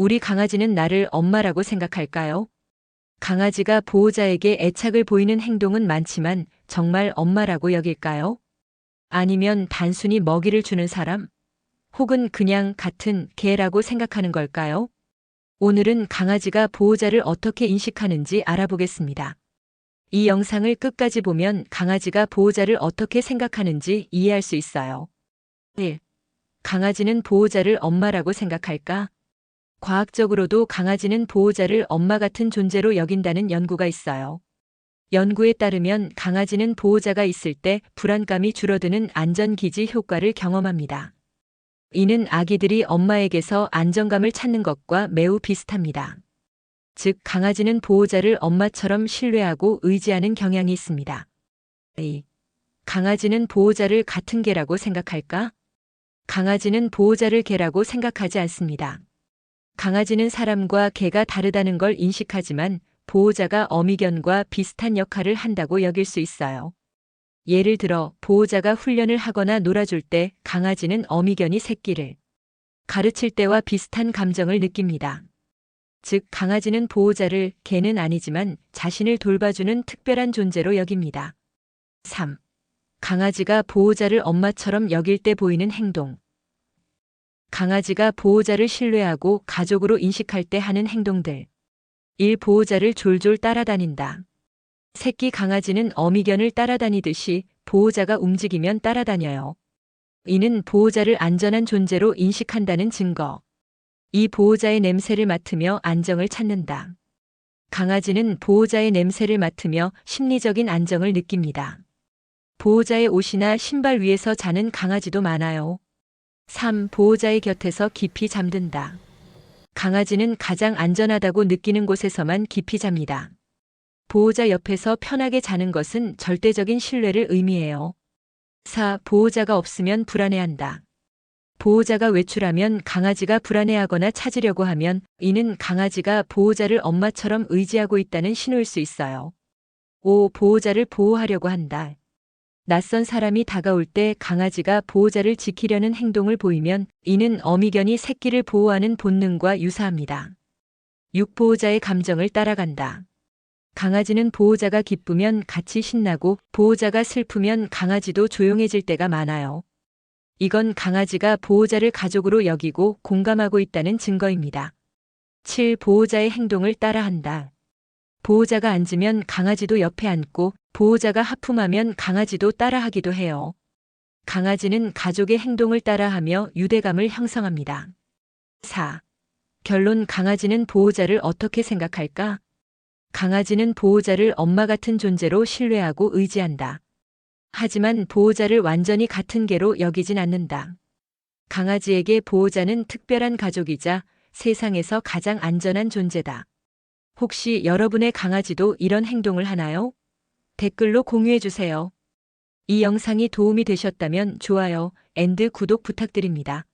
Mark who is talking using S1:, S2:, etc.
S1: 우리 강아지는 나를 엄마라고 생각할까요? 강아지가 보호자에게 애착을 보이는 행동은 많지만 정말 엄마라고 여길까요? 아니면 단순히 먹이를 주는 사람? 혹은 그냥 같은 개라고 생각하는 걸까요? 오늘은 강아지가 보호자를 어떻게 인식하는지 알아보겠습니다. 이 영상을 끝까지 보면 강아지가 보호자를 어떻게 생각하는지 이해할 수 있어요. 1. 강아지는 보호자를 엄마라고 생각할까? 과학적으로도 강아지는 보호자를 엄마 같은 존재로 여긴다는 연구가 있어요. 연구에 따르면 강아지는 보호자가 있을 때 불안감이 줄어드는 안전기지 효과를 경험합니다. 이는 아기들이 엄마에게서 안정감을 찾는 것과 매우 비슷합니다. 즉, 강아지는 보호자를 엄마처럼 신뢰하고 의지하는 경향이 있습니다. A. 강아지는 보호자를 같은 개라고 생각할까? 강아지는 보호자를 개라고 생각하지 않습니다. 강아지는 사람과 개가 다르다는 걸 인식하지만 보호자가 어미견과 비슷한 역할을 한다고 여길 수 있어요. 예를 들어 보호자가 훈련을 하거나 놀아줄 때 강아지는 어미견이 새끼를 가르칠 때와 비슷한 감정을 느낍니다. 즉, 강아지는 보호자를 개는 아니지만 자신을 돌봐주는 특별한 존재로 여깁니다. 3. 강아지가 보호자를 엄마처럼 여길 때 보이는 행동. 강아지가 보호자를 신뢰하고 가족으로 인식할 때 하는 행동들. 1. 보호자를 졸졸 따라다닌다. 새끼 강아지는 어미견을 따라다니듯이 보호자가 움직이면 따라다녀요. 이는 보호자를 안전한 존재로 인식한다는 증거. 이 보호자의 냄새를 맡으며 안정을 찾는다. 강아지는 보호자의 냄새를 맡으며 심리적인 안정을 느낍니다. 보호자의 옷이나 신발 위에서 자는 강아지도 많아요. 3. 보호자의 곁에서 깊이 잠든다. 강아지는 가장 안전하다고 느끼는 곳에서만 깊이 잡니다. 보호자 옆에서 편하게 자는 것은 절대적인 신뢰를 의미해요. 4. 보호자가 없으면 불안해한다. 보호자가 외출하면 강아지가 불안해하거나 찾으려고 하면 이는 강아지가 보호자를 엄마처럼 의지하고 있다는 신호일 수 있어요. 5. 보호자를 보호하려고 한다. 낯선 사람이 다가올 때 강아지가 보호자를 지키려는 행동을 보이면 이는 어미견이 새끼를 보호하는 본능과 유사합니다. 6. 보호자의 감정을 따라간다. 강아지는 보호자가 기쁘면 같이 신나고 보호자가 슬프면 강아지도 조용해질 때가 많아요. 이건 강아지가 보호자를 가족으로 여기고 공감하고 있다는 증거입니다. 7. 보호자의 행동을 따라한다. 보호자가 앉으면 강아지도 옆에 앉고 보호자가 하품하면 강아지도 따라하기도 해요. 강아지는 가족의 행동을 따라하며 유대감을 형성합니다. 4. 결론 강아지는 보호자를 어떻게 생각할까? 강아지는 보호자를 엄마 같은 존재로 신뢰하고 의지한다. 하지만 보호자를 완전히 같은 개로 여기진 않는다. 강아지에게 보호자는 특별한 가족이자 세상에서 가장 안전한 존재다. 혹시 여러분의 강아지도 이런 행동을 하나요? 댓글로 공유해 주세요. 이 영상이 도움이 되셨다면 좋아요, 앤드 구독 부탁드립니다.